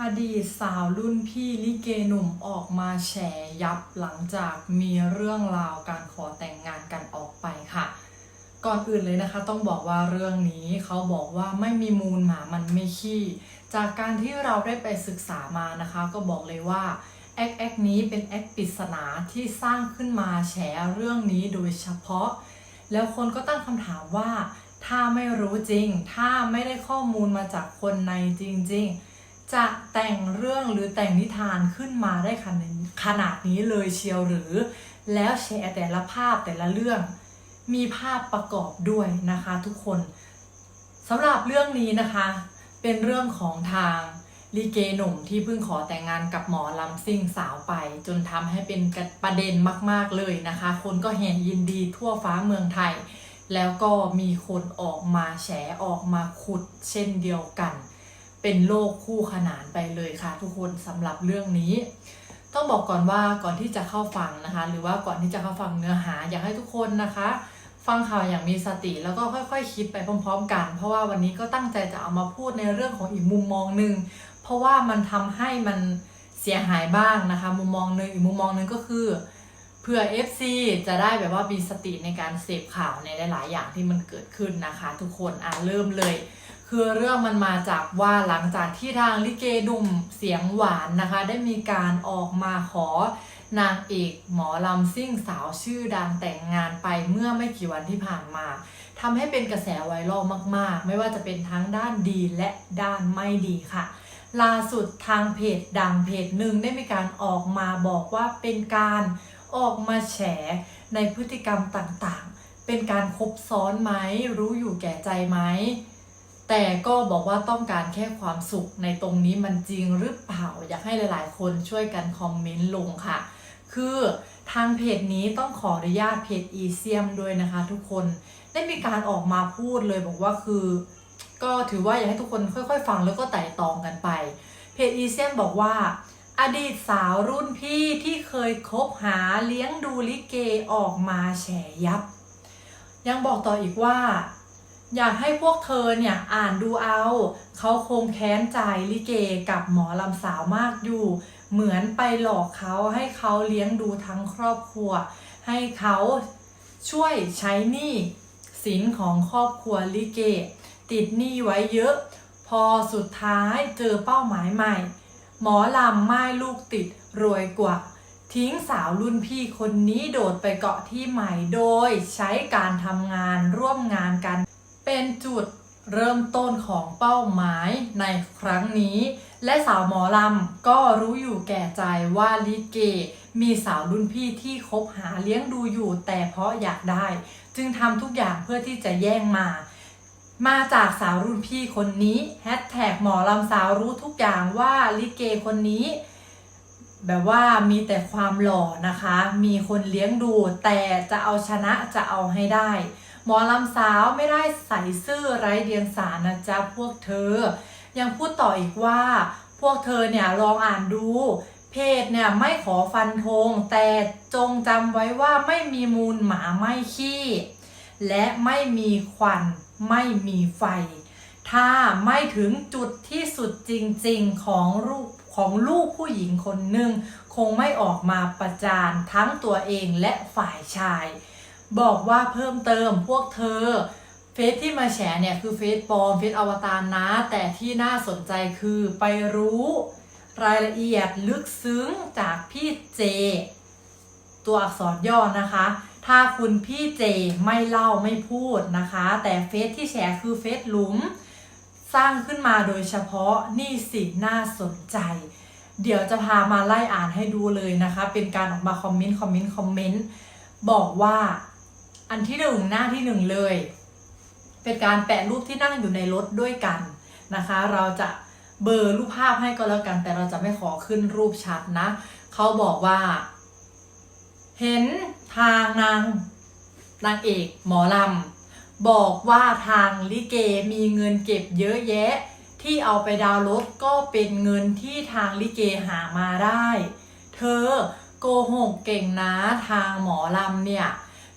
อดีตสาวรุ่นพี่ลิเกหนุ่มออกมาแฉยับหลังจากมีเรื่องราวการขอแต่งงานกันออกไปค่ะ ก่อนอื่นเลยนะคะ ต้องบอกว่าเรื่องนี้เขาบอกว่าไม่มีมูลหมามันไม่ขี้ จากการที่เราได้ไปศึกษามานะคะ ก็บอกเลยว่าแอคแอคนี้เป็นแอคปริศนาที่สร้างขึ้นมาแฉเรื่องนี้โดยเฉพาะ แล้วคนก็ตั้งคำถามว่า ถ้าไม่รู้จริง ถ้าไม่ได้ข้อมูลมาจากคนในจริง ๆ จะแต่งเรื่องหรือแต่งนิทานขึ้นมาได้ขนาดขนาดนี้เลยเชียวหรือ แล้วแชร์แต่ละภาพแต่ละเรื่อง มีภาพประกอบด้วยนะคะทุกคนสำหรับเรื่องนี้นะคะ เป็นเรื่องของทางลีเกหนุ่มที่เพิ่งขอแต่งงานกับหมอลำซิ่งสาวไป จนทำให้เป็นประเด็นมาก ๆเลยนะคะ คนก็แห่ยินดีทั่วฟ้าเมืองไทย แล้วก็มีคนออกมาแฉออกมาขุดเช่นเดียวกัน เป็นโลกคู่ขนานไปเลยค่ะ ทุกคนสำหรับเรื่องนี้ ต้องบอกก่อนว่าก่อนที่จะเข้าฟังนะคะ หรือว่าก่อนที่จะเข้าฟังเนื้อหาอยากให้ทุกคนนะคะ ฟังข่าวอย่างมีสติแล้วก็ค่อยๆคิดไปพร้อม ๆ กัน เพราะว่าวันนี้ก็ตั้งใจจะเอามาพูดในเรื่องของอีกมุมมองหนึ่งเพราะว่ามันทำให้มันเสียหายบ้างนะคะ มุมมองหนึ่งอีกมุมมองหนึ่งก็คือเผื่อ FC จะได้แบบว่ามีสติในการเสพข่าวในหลาย ๆ อย่างที่มันเกิดขึ้นนะคะ ทุกคนอะเริ่มเลย คือเรื่องมันมาจากว่าหลังจากที่ทางลิเกดุมเสียงหวานนะคะ ได้มีการออกมาขอนางเอกหมอลำซิ่งสาวชื่อดังแต่งงานไปเมื่อไม่กี่วันที่ผ่านมาทำให้เป็นกระแสไวรัลมาก ๆ ไม่ว่าจะเป็นทั้งด้านดีและด้านไม่ดีค่ะ ล่าสุดทางเพจดังเพจหนึ่งได้มีการออกมาบอกว่าเป็นการออกมาแฉในพฤติกรรมต่างๆ เป็นการคบซ้อนไหม รู้อยู่แก่ใจไหม แต่ก็บอกว่าต้องการแค่ความสุขในตรงนี้มันจริงหรือเปล่า อยากให้หลาย ๆ คนช่วยกันคอมเมนต์ลงค่ะ คือทางเพจนี้ต้องขออนุญาตเพจอีเซียมด้วยนะคะทุกคนได้มีการออกมาพูดเลยบอกว่าคือ ก็ถือว่าอยากให้ทุกคนค่อย ๆ ฟังแล้วก็ไต่ตองกันไป เพจอีเซียมบอกว่า อดีตสาวรุ่นพี่ที่เคยคบหาเลี้ยงดูลิเกออกมาแฉยับ ยังบอกต่ออีกว่า อยากให้พวกเธอเนี่ยอ่านดูเอา เขาคงแค้นใจลิเกกับหมอลำสาวมากอยู่ เหมือนไปหลอกเขาให้เขาเลี้ยงดูทั้งครอบครัว ให้เขาช่วยใช้หนี้สินของครอบครัวลิเก ติดหนี้ไว้เยอะ พอสุดท้ายเจอเป้าหมายใหม่ หมอลำไม้ลูกติดรวยกว่า ทิ้งสาวรุ่นพี่คนนี้โดดไปเกาะที่ใหม่โดยใช้การทำงานร่วมงานกัน เป็นจุดเริ่มต้นของเป้าหมายในครั้งนี้ และสาวหมอลำก็รู้อยู่แก่ใจว่าลิเก มีสาวรุ่นพี่ที่คบหาเลี้ยงดูอยู่ แต่เพราะอยากได้ จึงทำทุกอย่างเพื่อที่จะแย่งมา มาจากสาวรุ่นพี่คนนี้แฮชแท็กหมอลำสาวรู้ทุกอย่างว่าลิเกคนนี้ แบบว่ามีแต่ความหล่อนะคะ มีคนเลี้ยงดู แต่จะเอาชนะจะเอาให้ได้ หมอลำสาวไม่ได้ใส่ซื่อไร้เดียงสานะจ๊ะพวกเธอ ยังพูดต่ออีกว่า พวกเธอเนี่ยลองอ่านดู เพจเนี่ยไม่ขอฟันธงแต่จงจำไว้ว่าไม่มีมูลหมาไม่ขี้ และไม่มีควันไม่มีไฟ ถ้าไม่ถึงจุดที่สุดจริงๆของลูกของลูกผู้หญิงคนหนึ่ง คงไม่ออกมาประจานทั้งตัวเองและฝ่ายชาย บอกว่าเพิ่มเติมพวกเธอ เฟซที่มาแฉเนี่ยคือเฟซปลอมเฟซอวตารนะ แต่ที่น่าสนใจคือไปรู้รายละเอียดลึกซึ้งจากพี่เจ ตัวอักษรย่อนะคะ ถ้าคุณพี่เจไม่เล่าไม่พูดนะคะ แต่เฟซที่แชร์คือเฟซหลุม สร้างขึ้นมาโดยเฉพาะนี่สิน่าสนใจ เดี๋ยวจะพามาไล่อ่านให้ดูเลยนะคะ เป็นการออกมาคอมเมนต์คอมเมนต์คอมเมนต์บอกว่า อันที่หนึ่งหน้าที่หนึ่งเลย เป็นการแปะรูปที่นั่งอยู่ในรถด้วยกันนะคะ เราจะเบอร์รูปภาพให้ก็แล้วกัน แต่เราจะไม่ขอขึ้นรูปชัดนะ เขาบอกว่า เห็นทางนางนางเอกหมอลำ บอกว่าทางลิเกมีเงินเก็บเยอะแยะ ที่เอาไปดาวน์รถก็เป็นเงินที่ทางลิเกหามาได้ เธอโกหกเก่งนะทางหมอลำเนี่ย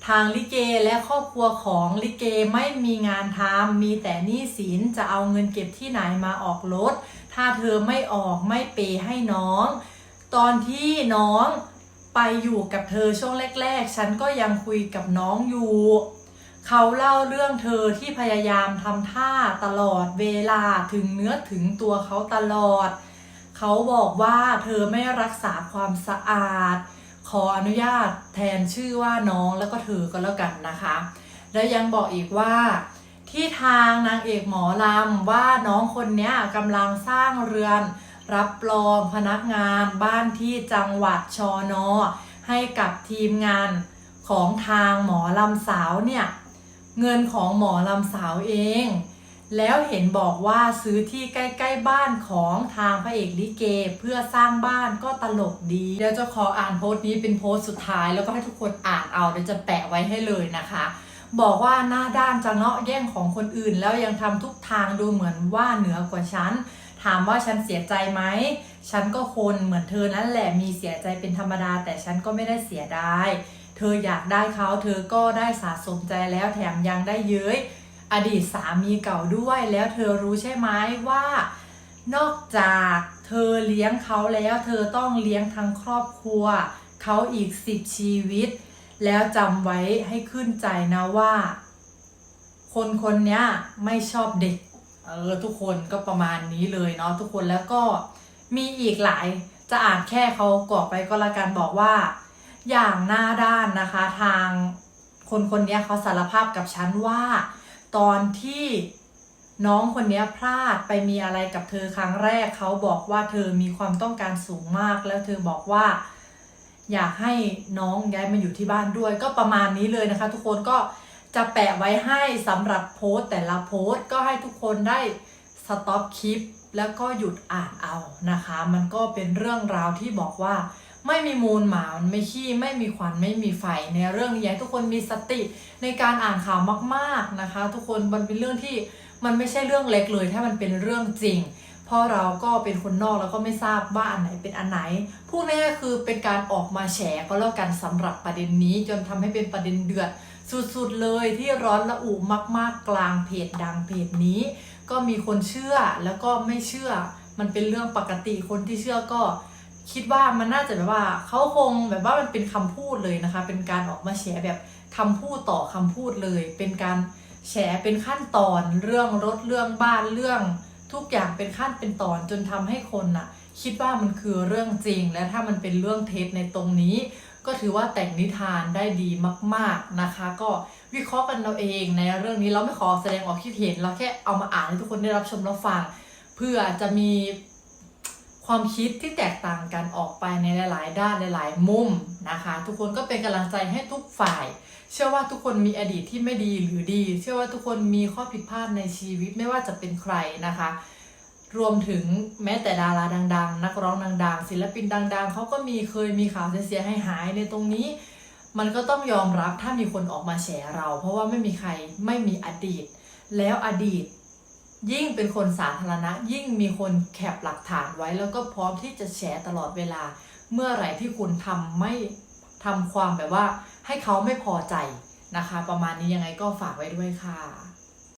ทางลิเกและครอบครัวของลิเกไม่มีงานทำมีแต่หนี้สินจะเอาเงินเก็บที่ไหนมาออกรถ ถ้าเธอไม่ออกไม่เปย์ให้น้อง ตอนที่น้องไปอยู่กับเธอช่วงแรก ๆ ฉันก็ยังคุยกับน้องอยู่ เขาเล่าเรื่องเธอที่พยายามทำท่าตลอดเวลาถึงเนื้อถึงตัวเขาตลอด เขาบอกว่าเธอไม่รักษาความสะอาด ขออนุญาตแทนชื่อว่าน้องแล้วก็เธอก็แล้วกันนะคะ แล้วยังบอกอีกว่าที่ทางนางเอกหมอลำว่าน้องคนนี้กำลังสร้างเรือน รับรองพนักงานบ้านที่จังหวัดชอนอให้กับทีมงานของทางหมอลำสาวเนี่ย เงินของหมอลำสาวเอง แล้วเห็นบอกว่าซื้อที่ใกล้ ๆ บ้านของทางพระเอกลิเก เพื่อสร้างบ้านก็ตลกดีเดี๋ยวจะขออ่านโพสต์นี้เป็นโพสต์สุดท้าย แล้วก็ให้ทุกคนอ่านเอาเดี๋ยวจะแปะไว้ให้เลยนะคะ บอกว่าหน้าด้านจะเงาะแย่งของคนอื่น แล้วยังทำทุกทางดูเหมือนว่าเหนือกว่าฉันถามว่าฉันเสียใจไหม ฉันก็คนเหมือนเธอนั่นแหละมีเสียใจเป็นธรรมดา แต่ฉันก็ไม่ได้เสียดาย เธออยากได้เขาเธอก็ได้สะสมใจแล้วแถมยังได้เย้ย อดีตสามีเก่าด้วยแล้วเธอรู้ใช่ไหมว่า นอกจากเธอเลี้ยงเขาแล้วเธอต้องเลี้ยงทั้งครอบครัวเขาอีกสิบชีวิต แล้วจำไว้ให้ขึ้นใจนะว่า คนคนนี้ไม่ชอบเด็กเออทุกคนก็ประมาณนี้เลยเนาะทุกคนแล้วก็มีอีกหลายจะอ่านแค่เขากรอกไปก็แล้วกันบอกว่า อย่างหน้าด้านนะคะทางคนคนนี้เขาสารภาพกับฉันว่า ตอนที่น้องคนนี้พลาดไปมีอะไรกับเธอครั้งแรกเขาบอกว่าเธอมีความต้องการสูงมาก แล้วเธอบอกว่า อยากให้น้องย้ายมาอยู่ที่บ้านด้วย ก็ประมาณนี้เลยนะคะ ทุกคนก็จะแปะไว้ให้สำหรับโพสต์แต่ละโพสต์ก็ให้ทุกคนได้สต็อปคลิปแล้วก็หยุดอ่านเอานะคะ มันก็เป็นเรื่องราวที่บอกว่า ไม่มีมูลหมามันไม่ขี้ไม่มีควันไม่มีไฟในเรื่องนี้ให้ทุกคนมีสติในการอ่านข่าวมากๆนะคะ ทุกคนมันเป็นเรื่องที่มันไม่ใช่เรื่องเล็กเลย ถ้ามันเป็นเรื่องจริง เพราะเราก็เป็นคนนอกแล้วก็ไม่ทราบว่าอันไหนเป็นอันไหนพูดง่ายๆคือเป็นการออกมาแฉก็แล้วกันสำหรับประเด็นนี้จนทำให้เป็นประเด็นเดือดสุดๆเลยที่ร้อนระอุมาก ๆ กลางเพจดังเพจนี้ ก็มีคนเชื่อแล้วก็ไม่เชื่อ มันเป็นเรื่องปกติคนที่เชื่อก็ คิดว่ามันน่าจะแบบว่าเขาคงแบบว่ามันเป็นคำพูดเลยนะคะ เป็นการออกมาแฉแบบคำพูดต่อคำพูดเลย เป็นการแฉเป็นขั้นตอนเรื่องรถเรื่องบ้านเรื่อง ทุกอย่างเป็นขั้นเป็นตอนจนทำให้คนน่ะ คิดว่ามันคือเรื่องจริง และถ้ามันเป็นเรื่องเท็จในตรงนี้ ก็ถือว่าแต่งนิทานได้ดีมาก ๆนะคะ ก็วิเคราะห์กันเราเองในเรื่องนี้เราไม่ขอแสดงออกคิดเห็นเราแค่เอามาอ่านให้ทุกคนได้รับชมรับฟัง เพื่อจะมี ความคิดที่แตกต่างกันออกไปในหลาย ๆ ด้านหลาย ๆ มุมนะคะ ทุกคนก็เป็นกำลังใจให้ทุกฝ่าย เชื่อว่าทุกคนมีอดีตที่ไม่ดีหรือดี เชื่อว่าทุกคนมีข้อผิดพลาดในชีวิตไม่ว่าจะเป็นใครนะคะ รวมถึงแม้แต่ดาราดัง ๆ นักร้องดัง ๆ ศิลปินดัง ๆเขาก็มีเคยมีข่าวเสียหายหายในตรงนี้ มันก็ต้องยอมรับถ้ามีคนออกมาแฉเรา เพราะว่าไม่มีใครไม่มีอดีต แล้วอดีต ยิ่งเป็นคนสาธารณะ ยิ่งมีคนแคปหลักฐานไว้แล้วก็พร้อมที่จะแชร์ตลอดเวลา เมื่อไหร่ที่คุณทำไม่ทำความแบบว่า ให้เขาไม่พอใจนะคะ ประมาณนี้ยังไงก็ฝากไว้ด้วยค่ะ